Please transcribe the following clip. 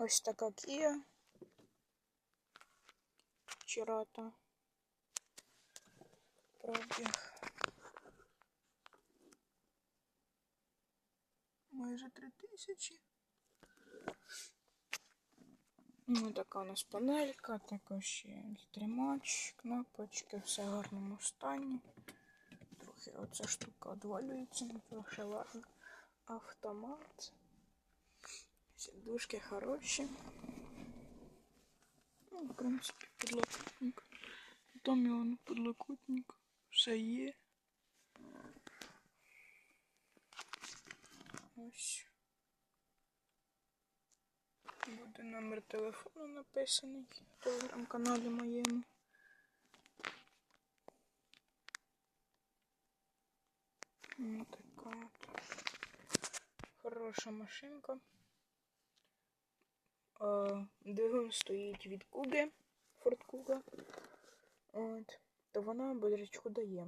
Ось така Kia. Чирата. Пробіг. Майже три тисячі. Ну, така у нас панелька, також є тримач, кнопочки, все в гарному стані. Трохи оця штука одвалюється, ну трохи ладно. Автомат. Сідушки хороші. Ну, в принципі, підлокотник. Там його підлокотник. Все є. Ось. Буде номер телефону написаний в телеграм-каналі моєму. Ну, така от. Хороша машинка. Е, Двигун стоїть від Куги, Форт Куга. От. То вона бодрячку дає.